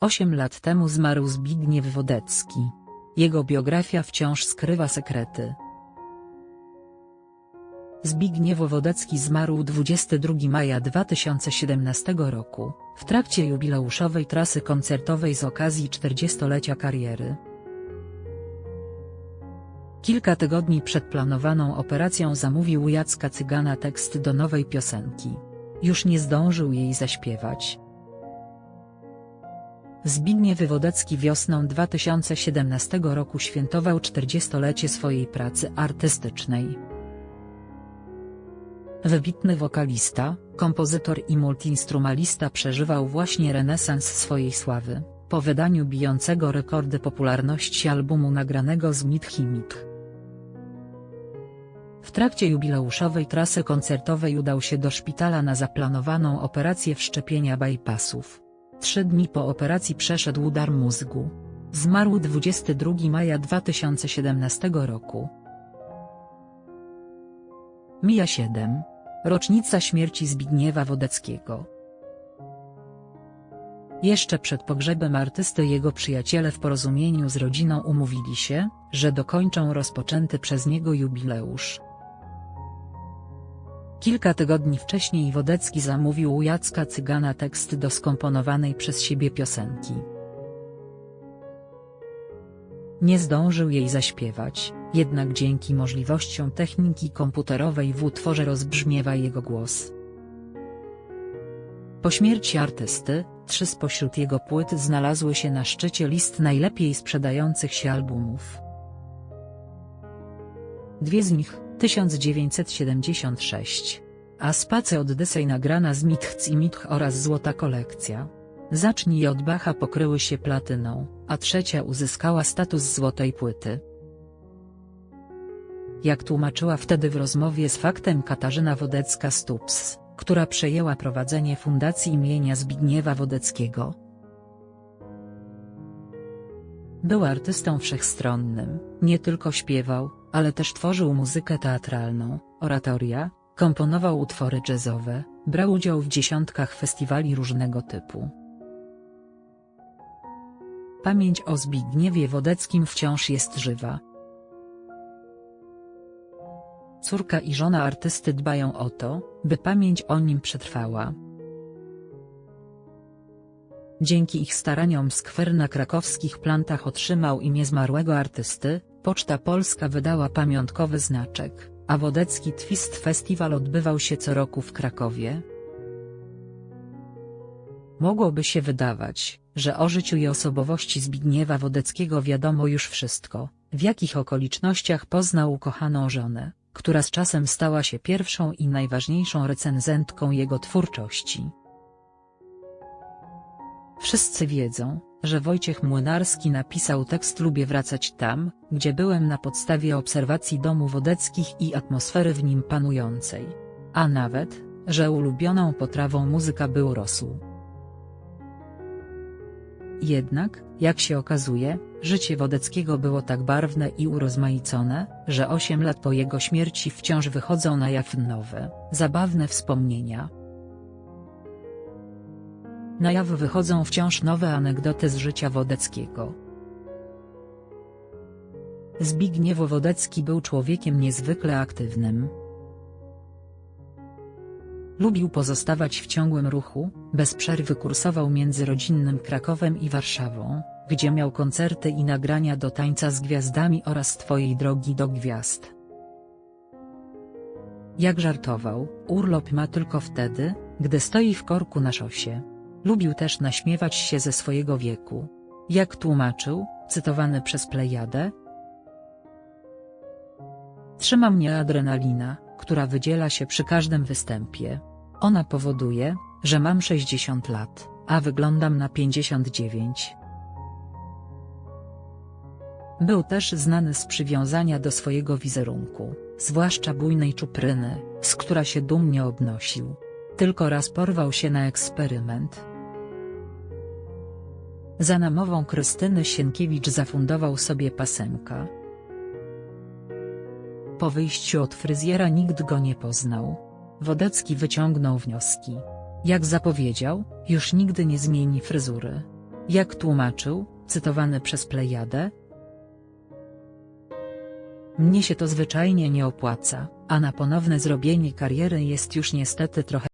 Osiem lat temu zmarł Zbigniew Wodecki. Jego biografia wciąż skrywa sekrety. Zbigniew Wodecki zmarł 22 maja 2017 roku, w trakcie jubileuszowej trasy koncertowej z okazji 40-lecia kariery. Kilka tygodni przed planowaną operacją zamówił Jacka Cygana tekst do nowej piosenki. Już nie zdążył jej zaśpiewać. Zbigniew Wodecki wiosną 2017 roku świętował 40-lecie swojej pracy artystycznej. Wybitny wokalista, kompozytor i multiinstrumalista przeżywał właśnie renesans swojej sławy, po wydaniu bijącego rekordy popularności albumu nagranego z Mit Himit. W trakcie jubileuszowej trasy koncertowej udał się do szpitala na zaplanowaną operację wszczepienia bypassów. Trzy dni po operacji przeszedł udar mózgu. Zmarł 22 maja 2017 roku. Mija 7. Rocznica śmierci Zbigniewa Wodeckiego. Jeszcze przed pogrzebem artysty jego przyjaciele w porozumieniu z rodziną umówili się, że dokończą rozpoczęty przez niego jubileusz. Kilka tygodni wcześniej Wodecki zamówił u Jacka Cygana tekst do skomponowanej przez siebie piosenki. Nie zdążył jej zaśpiewać, jednak dzięki możliwościom techniki komputerowej w utworze rozbrzmiewa jego głos. Po śmierci artysty, trzy spośród jego płyt znalazły się na szczycie list najlepiej sprzedających się albumów. Dwie z nich, 1976. A Space Odyssey nagrana z Mitchc i Mitch oraz Złota Kolekcja. Zacznij od Bacha pokryły się platyną, a trzecia uzyskała status złotej płyty. Jak tłumaczyła wtedy w rozmowie z faktem Katarzyna Wodecka-Stups, która przejęła prowadzenie Fundacji imienia Zbigniewa Wodeckiego. Był artystą wszechstronnym, nie tylko śpiewał, ale też tworzył muzykę teatralną, oratoria, komponował utwory jazzowe, brał udział w dziesiątkach festiwali różnego typu. Pamięć o Zbigniewie Wodeckim wciąż jest żywa. Córka i żona artysty dbają o to, by pamięć o nim przetrwała. Dzięki ich staraniom skwer na krakowskich plantach otrzymał imię zmarłego artysty, Poczta Polska wydała pamiątkowy znaczek, a Wodecki Twist Festival odbywał się co roku w Krakowie. Mogłoby się wydawać, że o życiu i osobowości Zbigniewa Wodeckiego wiadomo już wszystko, w jakich okolicznościach poznał ukochaną żonę, która z czasem stała się pierwszą i najważniejszą recenzentką jego twórczości. Wszyscy wiedzą, że Wojciech Młynarski napisał tekst Lubię wracać tam, gdzie byłem na podstawie obserwacji domu Wodeckich i atmosfery w nim panującej. A nawet, że ulubioną potrawą muzyka był rosół. Jednak, jak się okazuje, życie Wodeckiego było tak barwne i urozmaicone, że 8 lat po jego śmierci wciąż wychodzą na jaw nowe, zabawne wspomnienia. Na jaw wychodzą wciąż nowe anegdoty z życia Wodeckiego. Zbigniew Wodecki był człowiekiem niezwykle aktywnym. Lubił pozostawać w ciągłym ruchu, bez przerwy kursował między rodzinnym Krakowem i Warszawą, gdzie miał koncerty i nagrania do tańca z gwiazdami oraz Twojej drogi do gwiazd. Jak żartował, urlop ma tylko wtedy, gdy stoi w korku na szosie. Lubił też naśmiewać się ze swojego wieku. Jak tłumaczył, cytowany przez Plejadę, Trzyma mnie adrenalina, która wydziela się przy każdym występie. Ona powoduje, że mam 60 lat, a wyglądam na 59. Był też znany z przywiązania do swojego wizerunku, zwłaszcza bujnej czupryny, z która się dumnie obnosił. Tylko raz porwał się na eksperyment. Za namową Krystyny Sienkiewicz zafundował sobie pasemka. Po wyjściu od fryzjera nikt go nie poznał. Wodecki wyciągnął wnioski. Jak zapowiedział, już nigdy nie zmieni fryzury. Jak tłumaczył, cytowany przez Plejadę, mnie się to zwyczajnie nie opłaca, a na ponowne zrobienie kariery jest już niestety trochę